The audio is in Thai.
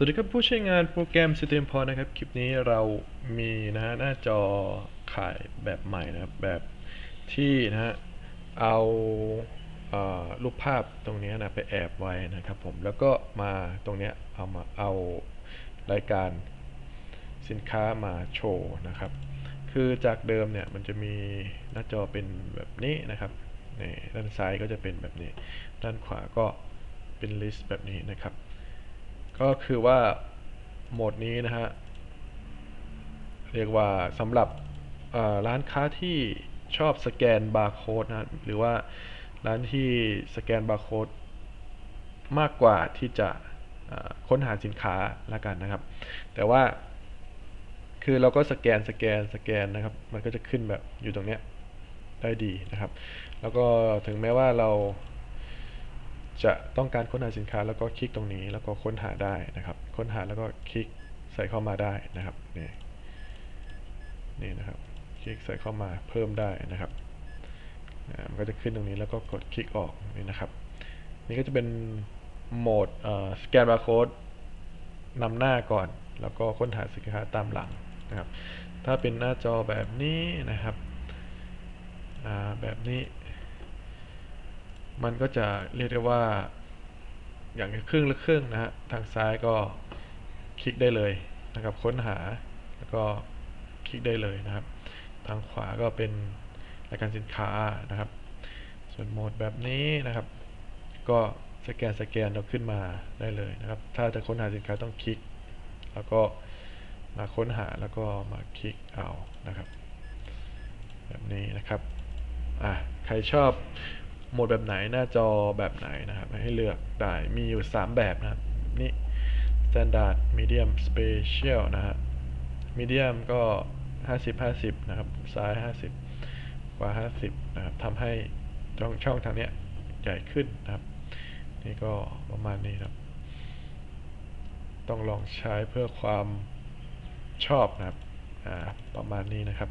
สวัสดีครับผู้ใช้งานโปรแกรม System p o นะครับ คลิปนี้เรามีนะฮะหน้าจอขายแบบใหม่นะครับ แบบที่นะฮะเอาเอ่อรูปภาพตรงนี้นะไปแอบไว้นะครับผมแล้วก็มาตรงเนี้ยเอามาเอารายการสินค้ามาโชว์นะครับ คือจากเดิมเนี่ยมันจะมีหน้าจอเป็นแบบนี้นะครับด้านซ้ายก็จะเป็นแบบนี้ ด้านขวาก็เป็นลิสต์แบบนี้นะครับ ก็คือว่าโหมดนี้นะฮะ เรียกว่าสำหรับร้านค้าที่ชอบสแกนบาร์โค้ดนะ หรือว่าร้านที่สแกนบาร์โค้ดมากกว่าที่จะค้นหาสินค้าละกันนะครับ แต่ว่าคือเราก็สแกนสแกนสแกนนะครับ มันก็จะขึ้นแบบอยู่ตรงเนี้ยได้ดีนะครับ แล้วก็ถึงแม้ว่าเรา จะต้องการค้นหาสินค้าแล้วก็คลิกตรงนี้แล้วก็ค้นหาได้นะครับ ค้นหาแล้วก็คลิกใส่เข้ามาได้นะครับนี่นี่นะครับ คลิกใส่เข้ามาเพิ่มได้นะครับอ่ามันก็จะขึ้นตรงนี้แล้วก็กดคลิกออกนี่นะครับ นี่ก็จะเป็นโหมดสแกนบาร์โค้ดนำหน้าก่อน แล้วก็ค้นหาสินค้าตามหลังนะครับ ถ้าเป็นหน้าจอแบบนี้นะครับอ่าแบบนี้ มันก็จะเรียกได้ว่า อย่างครึ่งละครึ่งนะฮะ ทางซ้ายก็คลิกได้เลยนะครับ ค้นหา แล้วก็คลิกได้เลยนะครับ ทางขวาก็เป็นรายการสินค้านะครับ ส่วนโหมดแบบนี้นะครับ ก็สแกนสแกนเราขึ้นมาได้เลยนะครับ ถ้าจะค้นหาสินค้าต้องคลิก แล้วก็มาค้นหาแล้วก็มาคลิกเอานะครับ แบบนี้นะครับ อะ ใครชอบ โหมดแบบไหนหน้าจอแบบไหนนะครับ ให้เลือกได้มีอยู่ 3 แบบนะครับ นี่ standard medium special นะฮะ medium ก็ 50 50 นะครับ ซ้าย 50กว่า50 นะครับทำให้ช่องช่องทางเนี้ยใหญ่ขึ้นนะครับ นี่ก็ประมาณนี้ครับ ต้องลองใช้เพื่อความชอบนะครับ อ่า ประมาณนี้นะครับ